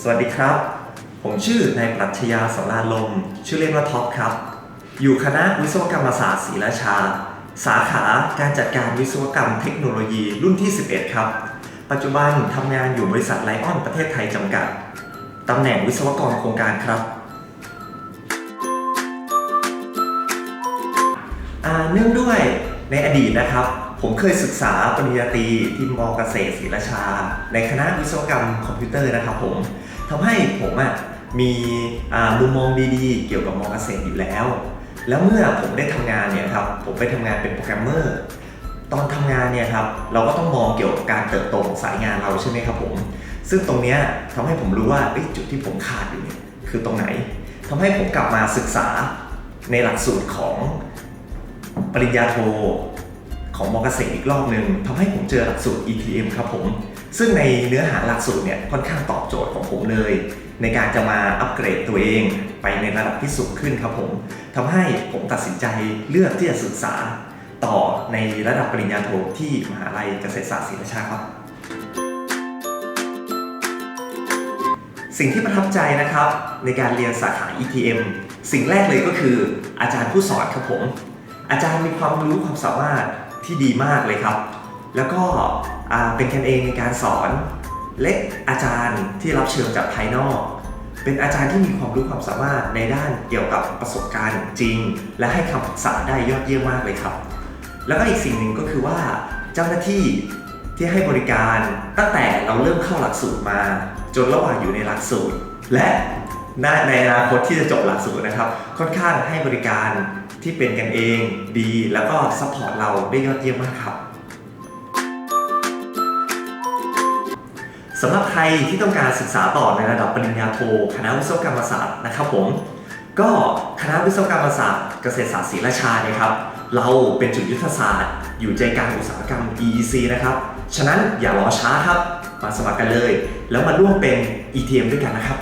สวัสดีครับ ผมชื่อนายปรัชญาสำราลม ชื่อเล่นว่าท็อปครับ อยู่คณะวิศวกรรมศาสตร์ศรีราชา สาขาการจัดการวิศวกรรมเทคโนโลยีรุ่นที่ 11 ครับ ปัจจุบันทำงานอยู่บริษัทไลออนประเทศไทยจำกัดตำแหน่งวิศวกรโครงการครับอ่าเนื่องด้วย ในอดีตนะครับ ผมเคยศึกษาปริญญาตรีที่มเกษตรศรีราชา ในคณะวิศวกรรมคอมพิวเตอร์นะครับผมทำให้ผมอะมีมุมมองดีๆ เกี่ยวกับมเกษตรอยู่แล้ว แล้วเมื่อผมได้ทำงานเนี่ยครับผมไปทำงานเป็นโปรแกรมเมอร์ตอนทำงานเนี่ยครับเราก็ต้องมองเกี่ยวกับการเติบโตของสายงานเราใช่ไหมครับผม ซึ่งตรงนี้ทำให้ผมรู้ว่าจุดที่ผมขาดอยู่เนี่ยคือตรงไหนทำให้ผมกลับมาศึกษาในหลักสูตรของ ปริญญาโทของมอเกษตรอีกรอบหนึ่งทำให้ผมเจอหลักสูตร ETM ครับผม ซึ่งในเนื้อหาหลักสูตรเนี่ยค่อนข้างตอบโจทย์ของผมเลย ในการจะมาอัปเกรดตัวเองไปในระดับที่สูงขึ้นครับผมทำให้ผมตัดสินใจเลือกที่จะศึกษาต่อในระดับปริญญาโทที่มหาลัยเกษตรศาสตร์ศรีราชาครับ สิ่งที่ประทับใจนะครับในการเรียนสาขา ETM สิ่งแรกเลยก็คืออาจารย์ผู้สอนครับผม อาจารย์มีความรู้ความสามารถที่ดีมากเลยครับ แล้วก็เป็นกันเองในการสอนเล็กอาจารย์ที่รับเชิญจากภายนอก เป็นอาจารย์ที่มีความรู้ความสามารถในด้านเกี่ยวกับประสบการณ์จริง และให้คำปรึกษาได้ยอดเยี่ยมมากเลยครับ แล้วก็อีกสิ่งหนึ่งก็คือว่าเจ้าหน้าที่ที่ให้บริการตั้งแต่เราเริ่มเข้าหลักสูตรมา จนระหว่างอยู่ในหลักสูตร และ ในในอนาคตที่จะจบหลักสูตรนะครับ ค่อนข้างให้บริการที่เป็นกันเองดี แล้วก็ซัพพอร์ตเราได้ยอดเยี่ยมมากครับสำหรับใครที่ต้องการศึกษาต่อในระดับปริญญาโทคณะวิศวกรรมศาสตร์นะครับผมก็คณะวิศวกรรมศาสตร์เกษตรศาสตร์ศรีราชาเนี่ยครับเราเป็นจุดยุทธศาสตร์ อยู่ใจกลางอุตสาหกรรม EEC นะครับ ฉะนั้นอย่ารอช้าครับ มาสมัครกันเลย แล้วมาร่วมเป็น ETM ด้วยกันนะครับ